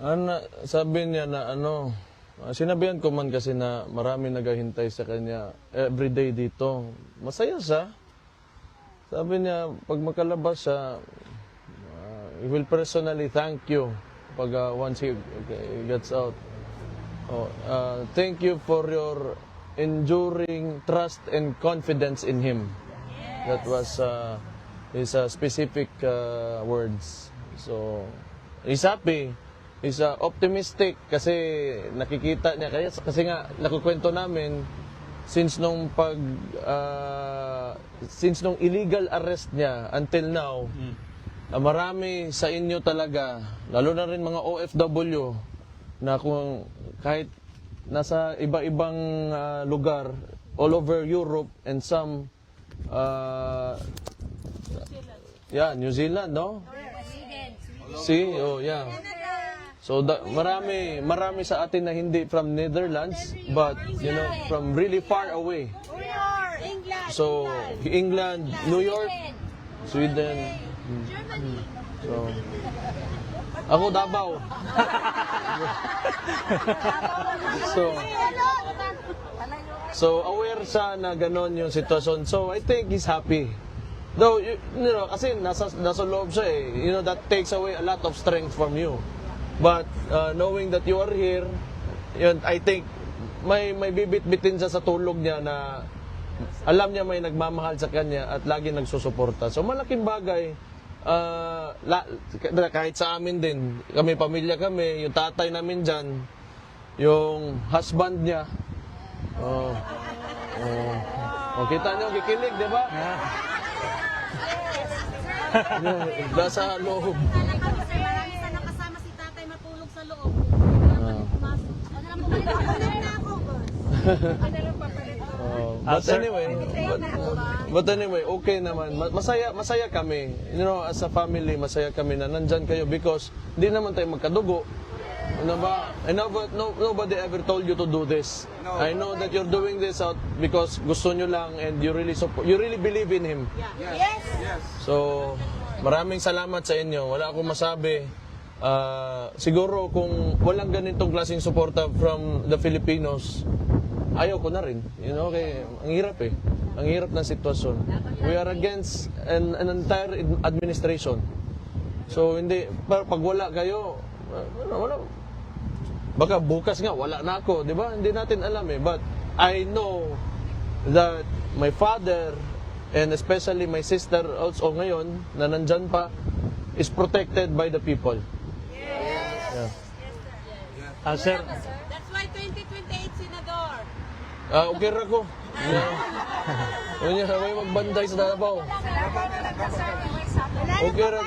Ano, sabi niya na ano, ah, sinabihan ko man kasi na marami naghahintay sa kanya everyday dito. Masaya siya. Sabi niya, pag makalabas siya, ah, he will personally thank you pag ah, once he gets out. Oh, ah, thank you for your enduring trust and confidence in him. That was uh, his uh, specific uh, words. So, he's happy. He's uh, optimistic kasi nakikita niya. Kaya, kasi nga, nakukwento namin, since nung pag, uh, since nung illegal arrest niya until now, uh, marami sa inyo talaga, lalo na rin mga OFW, na kung kahit nasa iba-ibang uh, lugar, all over Europe and some uh, yeah, New Zealand, no? See, oh yeah. So da, marami marami sa atin na hindi from Netherlands but you know from really far away. So England, New York, Sweden. So ako Davao. so So aware siya na ganon yung sitwasyon. So I think he's happy. Though you, you know kasi nasa nasa loob siya eh. You know that takes away a lot of strength from you. But uh, knowing that you are here, yun I think may may bibit-bitin siya sa tulog niya na alam niya may nagmamahal sa kanya at lagi nagsusuporta. So malaking bagay uh, la, kahit sa amin din, kami pamilya kami, yung tatay namin diyan, yung husband niya, Oh. Oh. Oh, kita niyo, kikilig, di ba? Yeah, Nasa loob. Marami sa nakasama si tatay matulog sa loob. Hindi naman pumasok. Ano lang po, ano na ako, boss? Ano lang papalit ko? Oh, but sir. anyway, but, but anyway, okay naman. Ma- Masaya, masaya kami. You know, as a family, masaya kami na nandyan kayo because di naman tayo magkadugo. Ano ba? I know, but no, nobody ever told you to do this. I know that you're doing this out because gusto nyo lang and you really support, you really believe in him. Yes. So, maraming salamat sa inyo. Wala akong masabi. Ah, siguro kung walang ganitong klaseng suporta from the Filipinos, ayaw ko na rin. You know, kay, ang hirap eh. Ang hirap ng sitwasyon. We are against an, an entire ad- administration. So, hindi, pa- pag wala kayo, wala, wala. Baka bukas nga, wala na ako, di ba? Hindi natin alam eh. But I know that my father and especially my sister also ngayon na nandyan pa is protected by the people. Yeah. Ah, sir, That's why 2028 senador. Ah, okay ra ko. Yun yan, may magbanday sa Davao. Okay ra.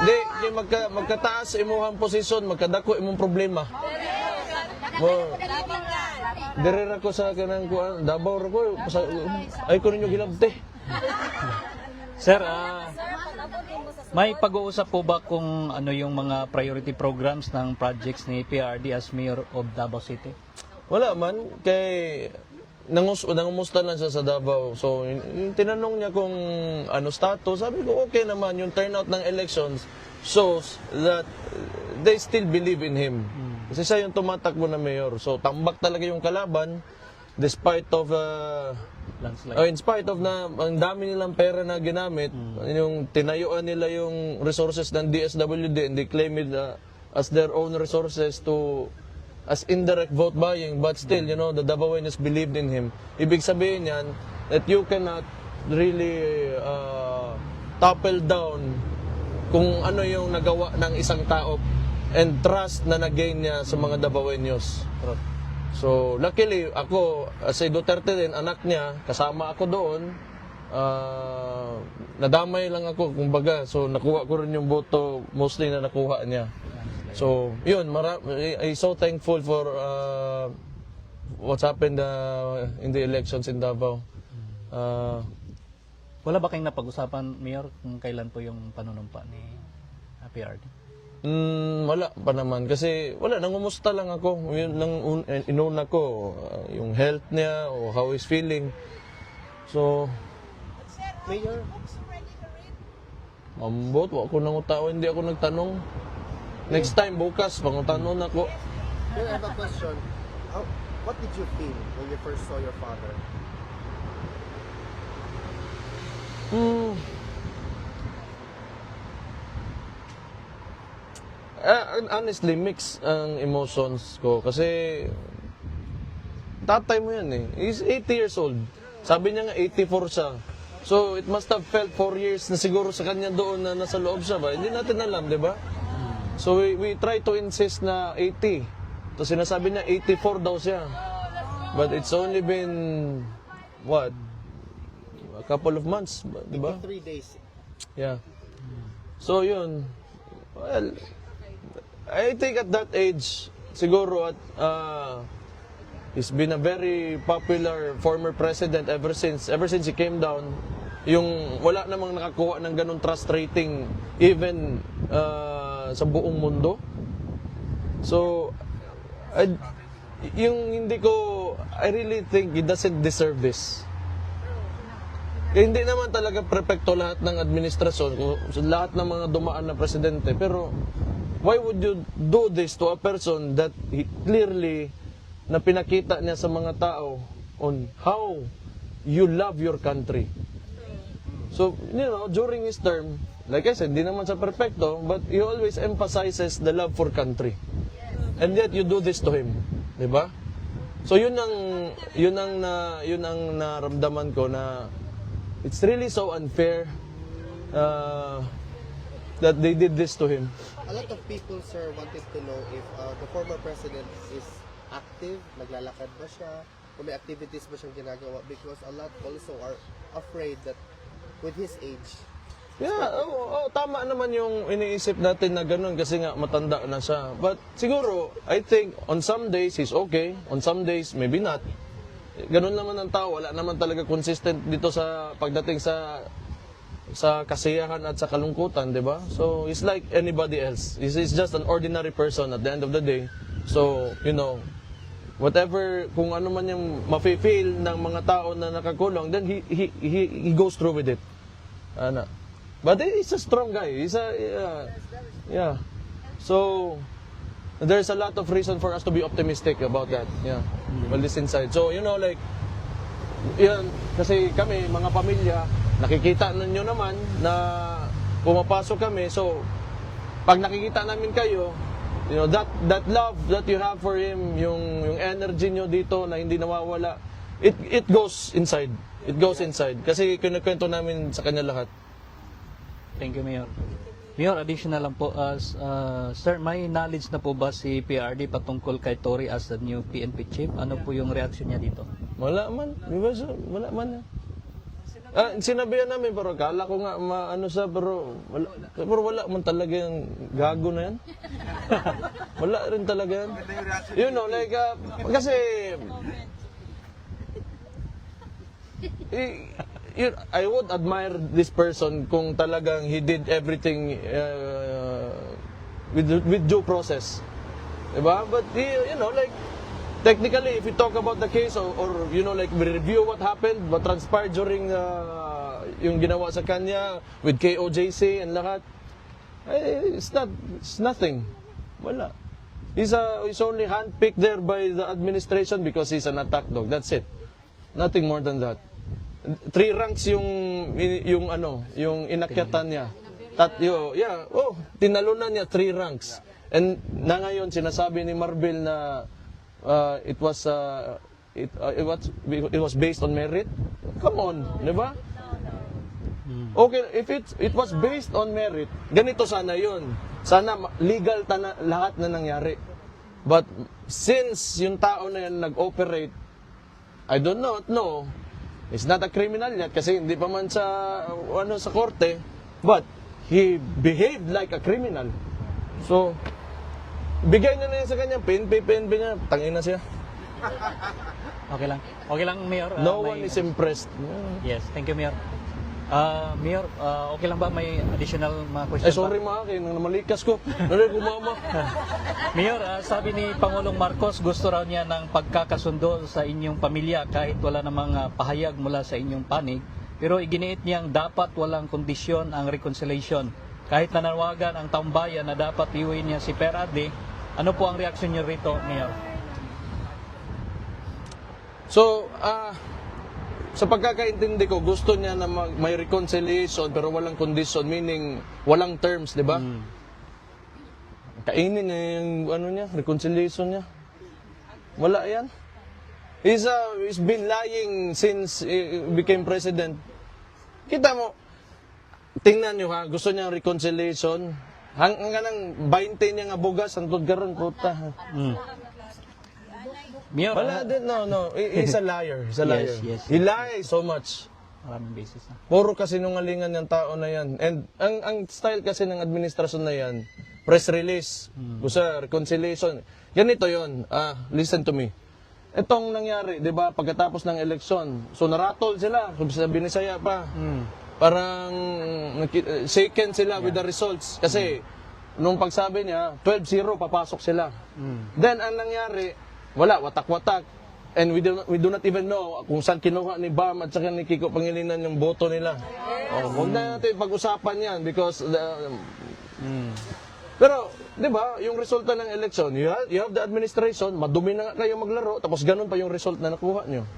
Di, di magka, magkataas imuhang posisyon, magkadako imong problema. Mo, dire ra ko sa kanang kuan, Davao ra ko, sa, ay ko ninyo gilabte. sir, ah, may pag-uusap po ba kung ano yung mga priority programs ng projects ni PRD as Mayor of Davao City? Wala man, kay nangus nangumusta lang siya sa Davao. So, yung tinanong niya kung ano status, sabi ko okay naman yung turnout ng elections shows that they still believe in him. Kasi siya yung tumatakbo na mayor. So, tambak talaga yung kalaban despite of uh, Landslide. Oh, in spite of na ang dami nilang pera na ginamit, yung tinayuan nila yung resources ng DSWD and they claim it uh, as their own resources to as indirect vote buying but still you know the Davaoenos believed in him. Ibig sabihin yan that you cannot really uh, topple down kung ano yung nagawa ng isang tao and trust na nag-gain niya sa mga Davaoenos So, luckily, ako, uh, si Duterte din, anak niya, kasama ako doon. Ah, nadamay lang ako, kumbaga. So, nakuha ko rin yung boto, mostly na nakuha niya. So, yun, mara- I, so thankful for uh, what's happened uh, in the elections in Davao. Ah, Wala ba kayong napag-usapan, Mayor, kung kailan po yung panunumpa ni ah, PRD? Mm, wala pa naman kasi wala nangumusta lang ako yun nang un, eh, inuna ko uh, yung health niya o how he's feeling so Mayor? Ambot, wa ko nang tao, hindi ako nagtanong. Next time, bukas, pangutanon ako. Then I have a question. How, what did you feel when you first saw your father? Hmm. Ah, honestly, mix ang emotions ko. Kasi, tatay mo yan eh. He's 80 years old. Sabi niya nga 84 siya. So, it must have felt 4 years na siguro sa kanya doon na nasa loob siya ba? Hindi natin alam, di ba? So, we, we try to insist na 80. So, sinasabi niya 84 daw siya. But it's only been, what? A couple of months, di ba? Three days. Yeah. So yun. Well, I think at that age, siguro at uh, he's been a very popular former president ever since ever since he came down. Yung wala namang nakakuha ng ganun trust rating even uh, sa buong mundo. So I, yung hindi ko I really think he doesn't deserve this. Eh, hindi naman talaga perfecto lahat ng administrasyon, lahat ng mga dumaan na presidente. Pero, why would you do this to a person that he clearly na pinakita niya sa mga tao on how you love your country? So, you know, during his term, like I said, hindi naman sa perfecto, but he always emphasizes the love for country. And yet, you do this to him. Di ba? So, yun ang, yun ang, na, yun ang naramdaman ko na it's really so unfair uh, that they did this to him. A lot of people, sir, wanted to know if uh, the former president is active, naglalakad ba siya, kung may activities ba siyang ginagawa because a lot also are afraid that with his age, Yeah, oo, oo, tama naman yung iniisip natin na ganun kasi nga matanda na siya. But siguro, I think on some days he's okay, on some days maybe not. Ganun naman ang tao, wala naman talaga consistent dito sa pagdating sa sa kasiyahan at sa kalungkutan, di ba? So, he's like anybody else. He's, he's just an ordinary person at the end of the day. So, you know, whatever, kung ano man yung mafe-feel ng mga tao na nakakulong, then he, he, he, he goes through with it. Ano. But he's a strong guy. He's a, yeah, yeah. So, there's a lot of reason for us to be optimistic about that. Yeah. Well, this inside. So, you know, like, yan, kasi kami, mga pamilya, nakikita ninyo naman na pumapasok kami. So, pag nakikita namin kayo, you know, that that love that you have for him, yung yung energy nyo dito na hindi nawawala, it it goes inside. It goes inside. Kasi kinukwento namin sa kanya lahat. Thank you, Mayor. Mayor, additional lang po. as uh, sir, may knowledge na po ba si PRD patungkol kay Tory as the new PNP chief? Ano po yung reaction niya dito? Wala man. Di ba? sir? Wala man. Ah, sinabihan namin pero kala ko nga maano sa pero wala, pero wala man talaga yung gago na yan. wala rin talaga yan. You know, like, ah, kasi eh, I would admire this person kung talagang he did everything uh, with with due process. Diba? But he, you know, like technically if we talk about the case or, or you know like we review what happened, what transpired during uh, yung ginawa sa kanya with KOJC and lahat, eh, it's not it's nothing. Wala. He's a, he's only handpicked there by the administration because he's an attack dog. That's it. Nothing more than that. Three ranks yung yung ano, yung inakyatan niya. Tat yo, yeah, oh, tinalunan niya three ranks. And na ngayon sinasabi ni Marvel na uh, it was uh, it uh, it was it was based on merit. Come on, 'di ba? Okay, if it it was based on merit, ganito sana 'yon. Sana legal tana, lahat na nangyari. But since yung tao na yan nag-operate, I don't know, it's not a criminal yet kasi hindi pa man sa ano sa korte, but he behaved like a criminal. So, bigay na na yan sa kanya, PNP, PNP niya, tangin na siya. Okay lang. Okay lang, Mayor. Ah, No may- one is impressed. Yes, thank you, Mayor. Ah, Mayor, ah, okay lang ba may additional mga Ay, questions? sorry mga kayo, nang namalikas ko. Nari kumama. Mayor, ah, sabi ni Pangulong Marcos, gusto raw niya ng pagkakasundo sa inyong pamilya kahit wala namang ah, pahayag mula sa inyong panig. Pero iginiit niyang dapat walang kondisyon ang reconciliation. kahit nanawagan ang taong bayan na dapat iuwi niya si PRD, ano po ang reaksyon niyo rito, Mayor? So, ah, sa pagkakaintindi ko, gusto niya na may reconciliation pero walang condition, meaning walang terms, di ba? Kainin niya yung ano niya, reconciliation niya. Wala yan. He's, uh, he's been lying since he became president. Kita mo, tingnan niyo ha, gusto niya reconciliation. Hang, hanggang ng 20 niya nga bugas, ang karon puta. Mm. Mayor, Wala din, no, no. He- He's a liar. He's a Yes, liar. yes. He lies so much. maraming beses na. Puro kasinungalingan yung tao na yan. And ang, ang style kasi ng administrasyon na yan, press release, gusto reconciliation. Ganito yon. Ah, listen to me. Itong nangyari, 'di ba, pagkatapos ng eleksyon, so naratol sila, sa Binisaya pa. Parang naki- eh, shaken sila with the results kasi nung pagsabi niya, 12-0 papasok sila. Then ang nangyari, wala watak-watak. And we do, not, we do not even know kung saan kinuha ni Bam at saka ni Kiko Pangilinan yung boto nila. Oh, huwag na natin pag-usapan yan because the, pero, di ba, yung resulta ng election, you have, you have the administration, madumi na nga kayo maglaro, tapos ganun pa yung result na nakuha nyo.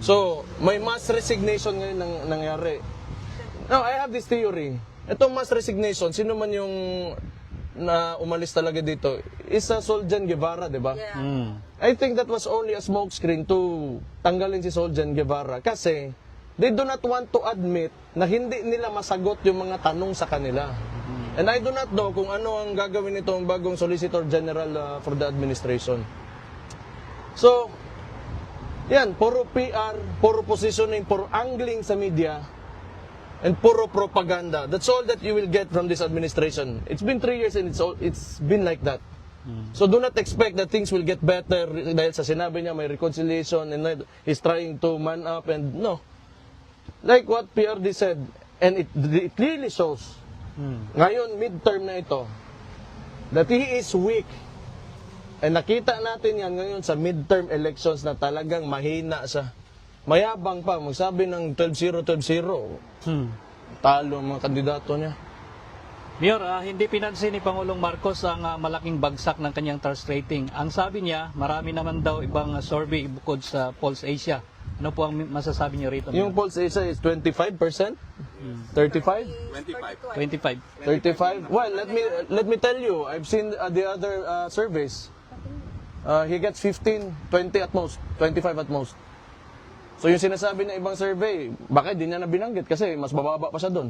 So, may mass resignation ngayon nang, nangyari. Now, I have this theory. Itong mass resignation, sino man yung na umalis talaga dito, is a Soljan Guevara, di ba? Mm. I think that was only a smokescreen to tanggalin si Soljan Guevara kasi they do not want to admit na hindi nila masagot yung mga tanong sa kanila. And I do not know kung ano ang gagawin nitong bagong Solicitor General uh, for the administration. So, yan, puro PR, puro positioning, puro angling sa media, and puro propaganda. That's all that you will get from this administration. It's been three years and it's all, it's been like that. So do not expect that things will get better dahil sa sinabi niya may reconciliation and he's trying to man up and no. Like what PRD said, and it, it clearly shows, ngayon midterm na ito, that he is weak. And nakita natin yan ngayon sa midterm elections na talagang mahina siya. Mayabang pa, magsabi ng 12-0, 12-0. Hmm. Talo ang mga kandidato niya. Mayor, ah, hindi pinansin ni Pangulong Marcos ang ah, malaking bagsak ng kanyang trust rating. Ang sabi niya, marami naman daw ibang ah, survey bukod sa Pulse Asia. Ano po ang masasabi niyo rito? Yung polls isa is 25%? 35? 25. 35? Well, let me let me tell you, I've seen uh, the other uh, surveys. Uh, he gets 15, 20 at most, 25 at most. So yung sinasabi ng ibang survey, baka di niya na binanggit kasi mas bababa pa siya doon.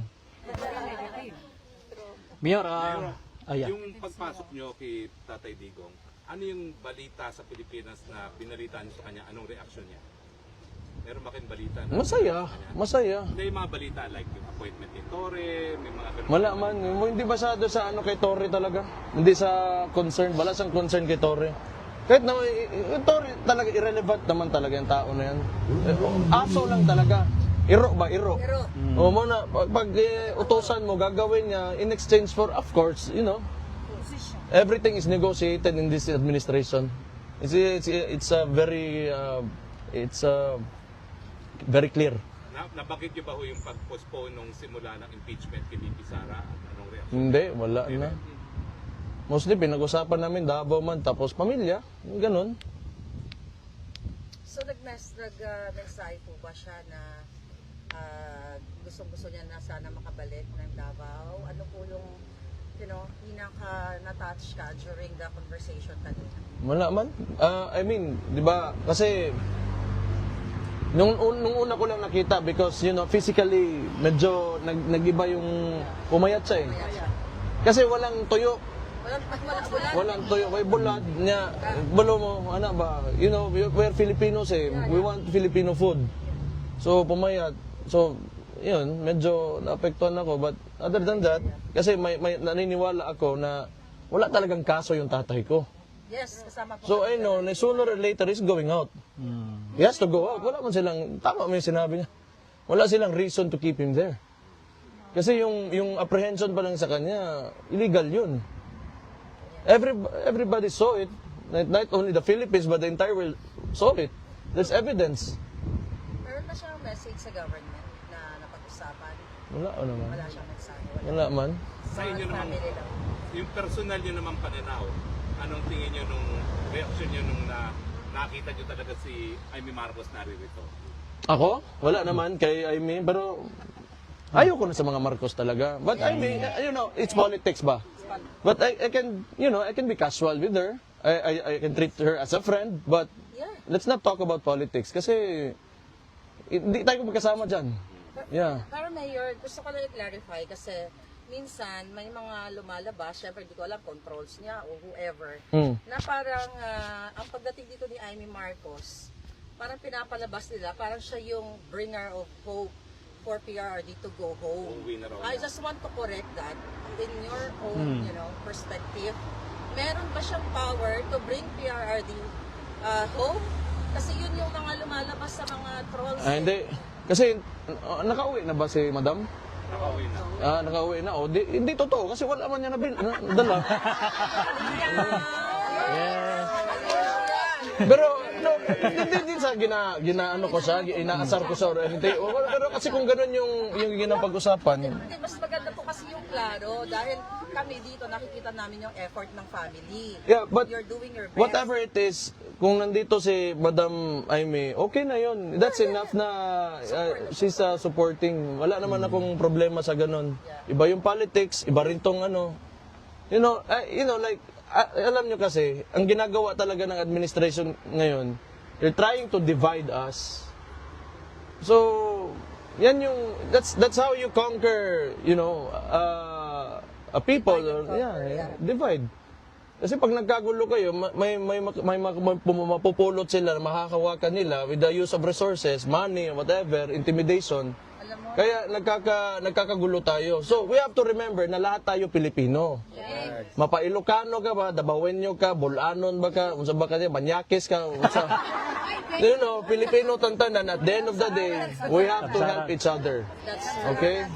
Mayor, ah, ah, yeah. Yung pagpasok nyo kay Tatay Digong, ano yung balita sa Pilipinas na binalita nyo sa kanya? Anong reaksyon niya? Meron ba kayong balita? Na Masaya, masaya. Hindi yung mga balita like yung appointment ni Torre, may mga ganun. Wala man, hindi masyado sa ano kay Torre talaga. Hindi sa concern, wala siyang concern kay Torre. Kahit na, Torre talaga irrelevant naman talaga yung tao na yan. Eh, aso lang talaga. Iro ba? Iro. O mo na, pag, pag eh, utosan mo, gagawin niya in exchange for, of course, you know, everything is negotiated in this administration. It's, it's, it's a very, uh, it's a very clear. Na, nabakit nyo ba ho yung pag-postpone nung simula ng impeachment kay VP Sara? At anong reaksyon? Hindi, wala na. Mostly pinag-usapan namin Davao man tapos pamilya, ganun. So nag-mes nag uh, mensahe po ba siya na ah, gustong-gusto niya na sana makabalik ng Davao? Ano po yung you know, pinaka na-touch ka during the conversation kanina? Wala man. Ah, I mean, 'di ba? Kasi nung, un- nung una ko lang nakita because you know, physically medyo nag nagiba yung pumayat siya eh. Kasi walang tuyo, Walang wala wala. walang tuyo, may bulad niya. Balo mo, ano ba? You know, we- we're Filipinos eh. We want Filipino food. So pumayat. So yun, medyo naapektuhan ako but other than that, kasi may, may naniniwala ako na wala talagang kaso yung tatay ko. Yes, kasama po. So I know na sooner or later is going out. He has to go out. Wala man silang, tama mo yung sinabi niya. Wala silang reason to keep him there. Kasi yung yung apprehension pa lang sa kanya, illegal yun. Every, everybody saw it. Not, not only the Philippines, but the entire world saw it. There's evidence. Meron ba siyang message sa government na napag-usapan Wala o naman. Wala siyang mensahe. Wala. Wala man. Sa inyo naman, yung personal nyo naman pananaw, anong tingin nyo nung reaction nyo nung na, nakita nyo talaga si Amy Marcos naririto? Ako? Wala naman kay Amy, pero ayoko na sa mga Marcos talaga. But I mean, you know, it's politics ba? But I, I can, you know, I can be casual with her. I, I, I can treat her as a friend, but Yeah. let's not talk about politics kasi hindi tayo magkasama dyan. Yeah. Pero Mayor, gusto ko lang i-clarify kasi minsan may mga lumalabas, syempre hindi ko alam, controls niya o whoever, Hmm. na parang ah, ang pagdating dito ni Amy Marcos, parang pinapalabas nila, parang siya yung bringer of hope for PRRD to go home. Uuwi na raw I niya. just want to correct that in your own, you know, perspective. Meron ba siyang power to bring PRRD uh, home? Kasi yun yung mga lumalabas sa mga trolls. Ah, eh. hindi. Kasi uh, nakauwi na ba si Madam? Nakauwi na. Ah, nakauwi na. O, di, hindi totoo kasi wala man niya nabil, na, dala. Yes. Pero hindi din sa gina ginaano ko siya, inaasar ko sa or anything. O, Pero kasi kung ganun yung yung ginapag-usapan, Hindi, mas maganda po kasi yung klaro dahil kami dito nakikita namin yung effort ng family. Yeah, but You're doing your best. whatever it is, kung nandito si Madam Aimee, okay na yun. That's enough na uh, she's uh, supporting. Wala naman akong problema sa ganun. Iba yung politics, iba rin tong ano. You know, uh, you know like uh, alam nyo kasi, ang ginagawa talaga ng administration ngayon, they're trying to divide us. So, yan yung that's that's how you conquer, you know, uh, a people. or- yeah, divide. Kasi pag nagkagulo kayo, ma- may may may, may, mapupulot sila makakawakan nila with the use of resources, money, whatever, intimidation. Kaya nagkaka nagkakagulo tayo. So we have to remember na lahat tayo Pilipino. Mapa Ilocano ka ba, Dabawenyo ka, Bulanon ba ka, unsa ba ka niya, Banyakis ka, unsa. you know, Pilipino tantanan at the end of the day, we have to help each other. Okay?